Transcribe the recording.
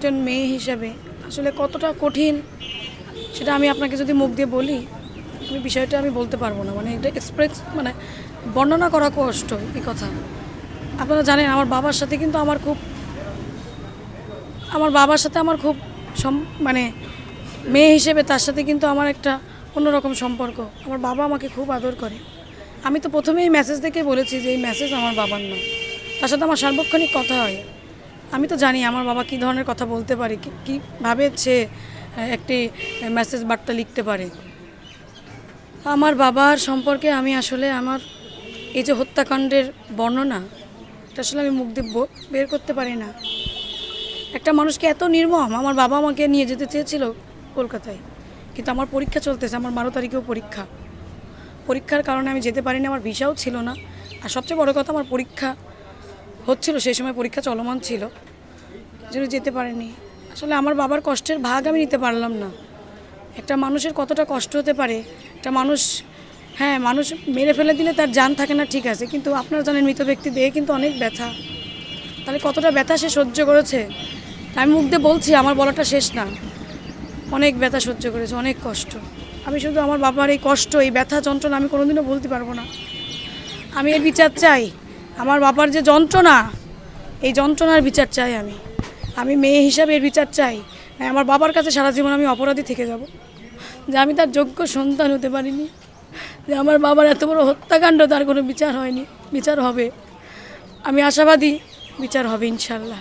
একজন মেয়ে হিসাবে আসলে কতটা কঠিন সেটা আমি আপনাকে যদি মুখ দিয়ে বলি, আমি বিষয়টা আমি বলতে পারব না। মানে এটা এক্সপ্রেস মানে বর্ণনা করা কষ্ট এই কথা। আপনারা জানেন আমার বাবার সাথে কিন্তু আমার খুব আমার বাবার সাথে আমার খুব মানে মেয়ে হিসেবে তার সাথে কিন্তু আমার একটা অন্যরকম সম্পর্ক। আমার বাবা আমাকে খুব আদর করে। আমি তো প্রথমেই মেসেজ দেখে বলেছি যে এই মেসেজ আমার বাবার নয়। তার সাথে আমার সার্বক্ষণিক কথা হয়। আমি তো জানি আমার বাবা কী ধরনের কথা বলতে পারে, কি- কীভাবে সে একটি মেসেজ বার্তা লিখতে পারে। আমার বাবার সম্পর্কে আমি আসলে আমার এই যে হত্যাকাণ্ডের বর্ণনা, এটা আসলে আমি মুখ দিয়ে বের করতে পারি না। একটা মানুষকে এত নির্মম, আমার বাবা আমাকে নিয়ে যেতে চেয়েছিল কলকাতায়, কিন্তু আমার পরীক্ষা চলতেছে, আমার বারো তারিখেও পরীক্ষা। পরীক্ষার কারণে আমি যেতে পারিনি, আমার ভিসাও ছিল না। আর সবচেয়ে বড় কথা, আমার পরীক্ষা হচ্ছিল, সেই সময় পরীক্ষা চলমান ছিল। যেন যেতে পারেনি। আসলে আমার বাবার কষ্টের ভাগ আমি নিতে পারলাম না। একটা মানুষের কতটা কষ্ট হতে পারে, একটা মানুষ হ্যাঁ মানুষ মেরে ফেলে দিলে তার জান থাকে না, ঠিক আছে। কিন্তু আপনারা জানেন, মৃত ব্যক্তি দেহে কিন্তু অনেক ব্যথা। তাহলে কতটা ব্যথা সে সহ্য করেছে? আমি মুখ দিয়ে বলছি, আমার বলাটা শেষ না। অনেক ব্যথা সহ্য করেছে, অনেক কষ্ট। আমি শুধু আমার বাবার এই কষ্ট, এই ব্যথা যন্ত্রণা আমি কোনোদিনও বলতে পারব না। আমি এর বিচার চাই। আমার বাবার যে যন্ত্রণা এই যন্ত্রণার বিচার চাই আমি। আমি মেয়ে হিসাবে এর বিচার চাই। হ্যাঁ, আমার বাবার কাছে সারা জীবন আমি অপরাধী থেকে যাব। যে আমি তার যোগ্য সন্তান হতে পারিনি। যে আমার বাবার এত বড় হত্যাকাণ্ড তার কোনো বিচার হয়নি বিচার হবে। আমি আশাবাদী বিচার হবে ইনশাল্লাহ